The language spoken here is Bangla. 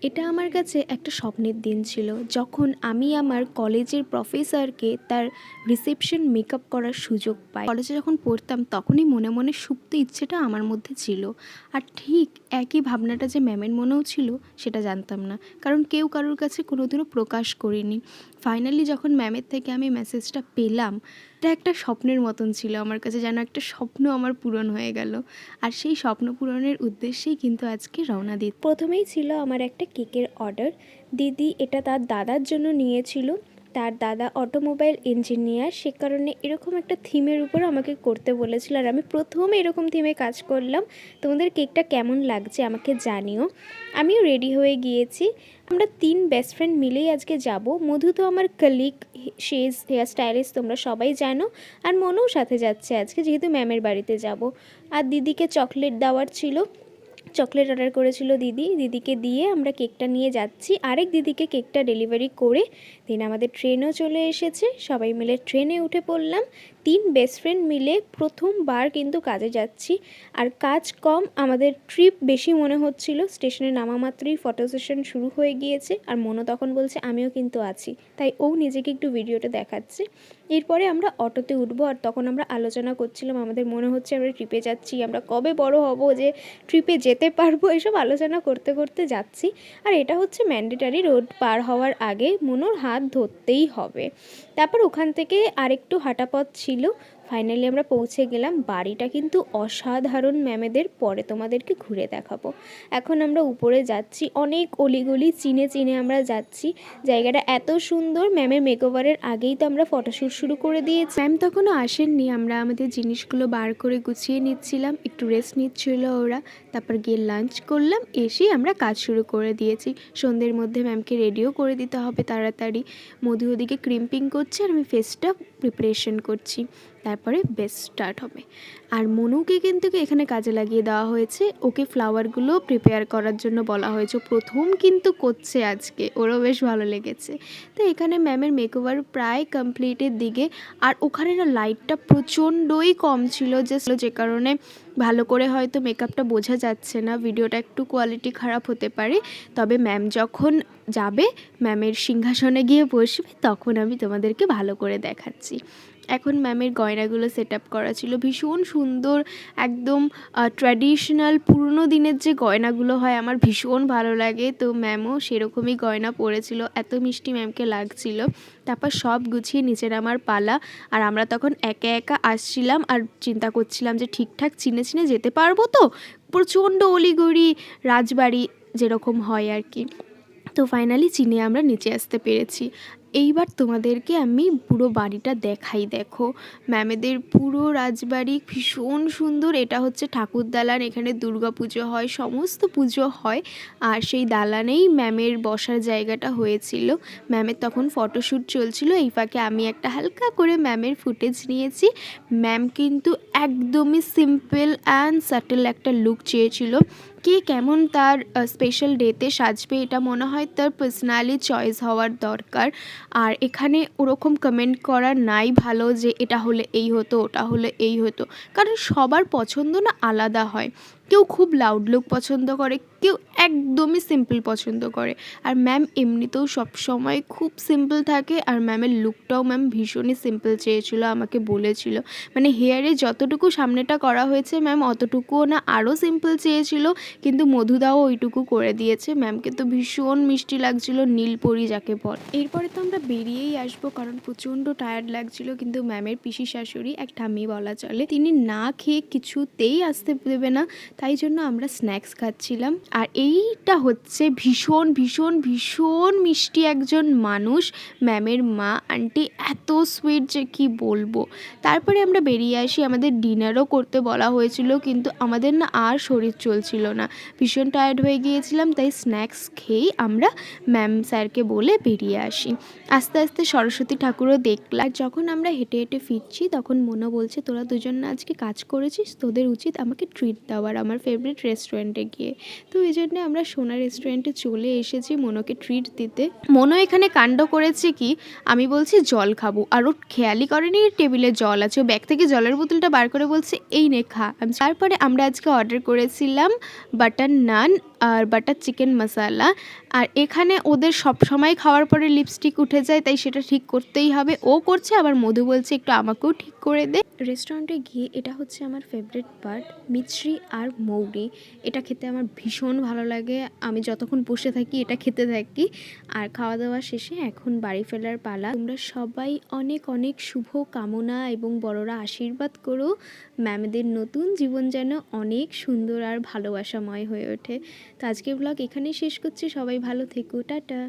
এটা আমার কাছে একটা স্বপ্নের দিন ছিল। যখন আমি আমার কলেজের প্রফেসরকে তার রিসেপশন মেকআপ করার সুযোগ পাই। কলেজে যখন পড়তাম, তখনই মনে মনে সুপ্ত ইচ্ছেটা আমার মধ্যে ছিল। আর ঠিক একই ভাবনাটা যে ম্যামের মনেও ছিল, সেটা জানতাম না। কারণ কেউ কারোর কাছে কোনোদিনও প্রকাশ করিনি। ফাইনালি যখন ম্যামের থেকে আমি মেসেজটা পেলাম, এটা একটা স্বপ্নের মতন ছিল। আমার কাছে যেন একটা স্বপ্ন আমার পূরণ হয়ে গেল। আর সেই স্বপ্ন পূরণের উদ্দেশ্যেই কিন্তু আজকে রওনা দিই। প্রথমেই ছিল আমার একটা কেকের অর্ডার। দিদি এটা তার দাদার জন্য নিয়েছিল। তার দাদা অটোমোবাইল ইঞ্জিনিয়ার। সে কারণে এরকম একটা থিমের উপর আমাকে করতে বলেছিল। আর আমি প্রথম এরকম থিমে কাজ করলাম। তোমাদের কেকটা কেমন লাগছে আমাকে জানিও। আমিও রেডি হয়ে গিয়েছি। আমরা তিন বেস্ট ফ্রেন্ড মিলেই আজকে যাব। মধু তো আমার কলিগ শেজ হেয়ার স্টাইলিস্ট তোমরা সবাই জানো। আর মনেও সাথে যাচ্ছে আজকে, যেহেতু ম্যামের বাড়িতে যাব। আর দিদিকে চকলেট দেওয়ার ছিল। চকলেট অর্ডার করেছিল দিদি। দিদিকে দিয়ে আমরা কেকটা নিয়ে যাচ্ছি। আরেক দিদিকে কেকটা ডেলিভারি করে দিন। আমাদের ট্রেনও চলে এসেছে। সবাই মিলে ট্রেনে উঠে পড়লাম। তিন বেস্ট ফ্রেন্ড মিলে প্রথমবার কিন্তু কাজে যাচ্ছি। আর কাজ কম, আমাদের ট্রিপ বেশি মনে হচ্ছিল। স্টেশনে নামা মাত্রই ফটো সেশন শুরু হয়ে গিয়েছে। আর মনো তখন বলছে, আমিও কিন্তু আছি। তাই ও নিজেকে একটু ভিডিওটা দেখাচ্ছে। এরপরে আমরা অটোতে উঠবো আর তখন আমরা আলোচনা করছিলাম, আমাদের মনে হচ্ছে আমরা ট্রিপে যাচ্ছি, আমরা কবে বড় হব যে ট্রিপে যেতে পারব? এসব আলোচনা করতে করতে যাচ্ছি। আর এটা হচ্ছে ম্যান্ডেটারি রোড পার হওয়ার আগে মনোর হাত ধরতেই হবে। তারপর ওখান থেকে আরেকটু হাঁটা পথ ছিল। ರೈಲು ফাইনালি আমরা পৌঁছে গেলাম। বাড়িটা কিন্তু অসাধারণ ম্যামেদের। পরে তোমাদেরকে ঘুরে দেখাবো। এখন আমরা উপরে যাচ্ছি। অনেক অলিগলি চিনে চিনে আমরা যাচ্ছি। জায়গাটা এত সুন্দর। ম্যামের মেকওভারের আগেই তো আমরা ফটোশ্যুট শুরু করে দিয়েছি। ম্যাম তখনও আসেননি। আমরা আমাদের জিনিসগুলো বার করে গুছিয়ে নিচ্ছিলাম। একটু রেস্ট নিচ্ছিল ওরা। তারপর গিয়ে লাঞ্চ করলাম। এসেই আমরা কাজ শুরু করে দিয়েছি। সন্ধ্যের মধ্যে ম্যামকে রেডিও করে দিতে হবে তাড়াতাড়ি। মধু ওদিকে ক্রিম্পিং করছে আর আমি ফেসটা প্রিপারেশন করছি। তারপরে বেস স্টার্ট হবে। আর মনুকে কিন্তু এখানে কাজে লাগিয়ে দেওয়া হয়েছে। ওকে ফ্লাওয়ারগুলো প্রিপেয়ার করার জন্য বলা হয়েছে। প্রথম কিন্তু করছে আজকে। ওরও বেশ ভালো লেগেছে। তো এখানে ম্যামের মেকওভার প্রায় কমপ্লিটের দিকে। আর ওখানে না লাইটটা প্রচণ্ডই কম ছিল। যে যে কারণে ভালো করে হয়তো মেকআপটা বোঝা যাচ্ছে না, ভিডিওটা একটু কোয়ালিটি খারাপ হতে পারে। তবে ম্যাম যখন যাবে ম্যামের সিংহাসনে গিয়ে বসবে, তখন আমি তোমাদেরকে ভালো করে দেখাচ্ছি। এখন ম্যামের গয়নাগুলো সেট আপ করা ছিল ভীষণ সুন্দর, একদম ট্র্যাডিশনাল পুরনো দিনের যে গয়নাগুলো হয় আমার ভীষণ ভালো লাগে। তো ম্যামও সেরকমই গয়না পরেছিল, এত মিষ্টি ম্যামকে লাগছিল। তারপর সব গুছিয়ে নিচের আমার পালা, আর আমরা তখন একা একা আসছিলাম আর চিন্তা করছিলাম যে ঠিকঠাক চিনে চিনে যেতে পারব তো? প্রচণ্ড অলিগড়ি রাজবাড়ি যেরকম হয় আর কি। তো ফাইনালি চিনে আমরা নিচে আসতে পেরেছি। এইবার তোমাদেরকে আমি পুরো বাড়িটা দেখাই, দেখো। ম্যামেদের পুরো রাজবাড়ি ভীষণ সুন্দর। এটা হচ্ছে ঠাকুর দালান, এখানে দুর্গা পুজো হয়, সমস্ত পুজো হয়। আর সেই দালানেই ম্যামের বসার জায়গাটা হয়েছিল। ম্যামের তখন ফটোশ্যুট চলছিল, এই ফাঁকে আমি একটা হালকা করে ম্যামের ফুটেজ নিয়েছি। ম্যাম কিন্তু একদমই সিম্পল অ্যান্ড সাটেল একটা লুক চেয়েছিল। কে কেমন তার স্পেশাল ডেতে সাজবে এটা মনে হয় তার পার্সোনালি চয়েস হওয়ার দরকার। আর এখানে ওরকম কমেন্ট করা নাই ভালো যে এটা হলে এই হতো, ওটা হলে এই হতো। কারণ সবার পছন্দ না আলাদা হয়। কেউ খুব লাউড লুক পছন্দ করে, কেউ একদমই সিম্পল পছন্দ করে। আর ম্যাম এমনিতেও সবসময় খুব সিম্পল থাকে আর ম্যামের লুকটাও ম্যাম ভীষণই সিম্পল চেয়েছিল, আমাকে বলেছিল। মানে হেয়ারে যতটুকু সামনেটা করা হয়েছে ম্যাম অতটুকুও না আরও সিম্পল চেয়েছিল, কিন্তু মধুদাও ওইটুকু করে দিয়েছে। ম্যামকে তো ভীষণ মিষ্টি লাগছিল, নীলপরি যাকে বল। এরপরে তো আমরা বেরিয়েই আসব, কারণ প্রচণ্ড টায়ার্ড লাগছিল, কিন্তু ম্যামের পিসি শাশুড়ি এক ঠাম্মি বলা চলে, তিনি না খেয়ে কিছুতেই আসতে দেবে না। তাই জন্য আমরা স্ন্যাক্স খাচ্ছিলাম। আর এইটা হচ্ছে ভীষণ ভীষণ ভীষণ মিষ্টি একজন মানুষ ম্যামের মা আন্টি এত সুইট যে কি বলব। তারপরে আমরা বেরিয়ে আসি, আমাদের ডিনারও করতে বলা হয়েছিল, কিন্তু আমাদের না আর শরীর চলছিল না। ভীষণ টায়ার্ড হয়ে গিয়েছিলাম, তাই স্ন্যাক্স খেয়েই আমরা ম্যাম স্যারকে বলে বেরিয়ে আসি। আস্তে আস্তে সরস্বতী ঠাকুরও দেখলাম। যখন আমরা হেঁটে হেঁটে ফিরছি, তখন মনো বলছে, তোরা দুজন না আজকে কাজ করেছিস? তোদের উচিত আমাকে ট্রিট দেওয়ার আমার ফেভারিট রেস্টুরেন্টে গিয়ে। তো এই জন্য আমরা সোনা রেস্টুরেন্টে চলে এসেছি মনোকে ট্রিট দিতে। মনো এখানে কাণ্ড করেছে কি, আমি বলছি জল খাব। আর ও খেয়ালই করেনি টেবিলে জল আছে। ও ব্যাগ থেকে জলের বোতলটা বার করে বলছে, এই নে খা। তারপরে আমরা আজকে অর্ডার করেছিলাম বাটার নান আর বাটার চিকেন মশালা আর এখানে ওদের সব সময় খাওয়ার পরে লিপস্টিক উঠে যায়, তাই সেটা ঠিক করতেই হবে। ও করছে, আবার মধু বলছে, একটু আমাকেও ঠিক করে দে। রেস্টুরেন্টে গিয়ে এটা হচ্ছে আমার ফেভারিট পার্ট মিছরি আর মৌরি। এটা খেতে আমার ভীষণ ভালো লাগে। আমি যতক্ষণ বসে থাকি এটা খেতে থাকি। আর খাওয়া দাওয়া শেষে এখন বাড়ি ফেরার পালা। তোমরা সবাই অনেক অনেক শুভ কামনা এবং বড়রা আশীর্বাদ করো। ম্যামেদের নতুন জীবন যেন অনেক সুন্দর আর ভালোবাসাময় হয়ে ওঠে। তো আজকের ব্লগ এখানেই শেষ করছি। সবাই ভালো থেকো। টাটা।